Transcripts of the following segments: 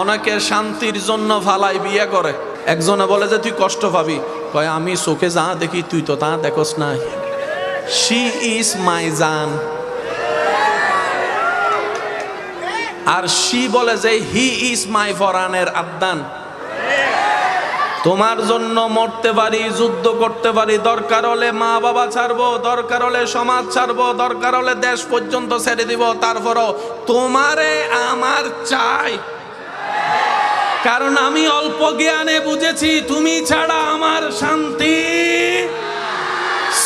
অনেকে শান্তির জন্য ভালাই বিয়ে করে। একজনে বলে যে, তুই কষ্ট পাবি। কয়, আমি চোখে যা দেখি, তুই তো তা দেখোস নাই। শি ইজ মাই জান আর শি বলে যে হি ইজ মাই ফরানের আদান। তোমার জন্য মরতে পারি, যুদ্ধ করতে পারি, দরকার হলে মা বাবা ছাড়বো, দরকার হলে সমাজ ছাড়বো, দরকার হলে দেশ পর্যন্ত ছেড়ে দিব। তারপরও তোমারে আমার চাই। কারণ আমি অল্প জ্ঞানে বুঝেছি, তুমি ছাড়া আমার শান্তি।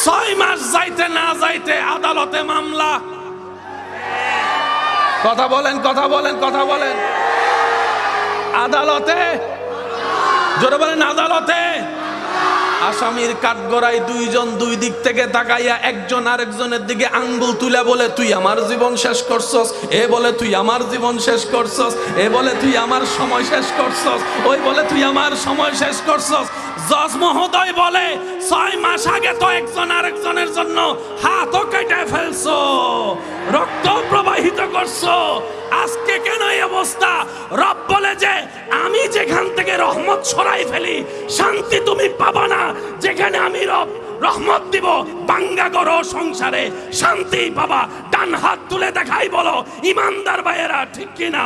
ছয় মাস যাইতে না যাইতে আদালতে মামলা। কথা বলেন কথা বলেন কথা বলেন। আদালতে? জোরে বলেন, আদালতে? আসামির কাঠগড়ায় দুইজন দুই দিক থেকে তাকাইয়া একজন আরেকজনের দিকে আঙ্গুল তুলে বলে, তুই আমার জীবন শেষ করছস। এ বলে, তুই আমার জীবন শেষ করছস। এ বলে, তুই আমার সময় শেষ করছস। ওই বলে, তুই আমার সময় শেষ করছস। জজ মহোদয় বলে, ছয় মাস আগে তো একজন আরেকজনের জন্য হাতও কেটে ফেলছো রক্ত প্রবাহিত করছ। আজকে কেন এই অবস্থা? রব বলে যে, আমি যেখান থেকে রহমত ছড়াই ফেলি, শান্তি তুমি পাবা না। যেখানে আমি রব, রহমত দিব, বাঙ্গা করো সংসারে, শান্তি পাবা। ডান হাত তুলে দেখাই বলো, ইমানদার ভাইয়েরা, ঠিক কিনা?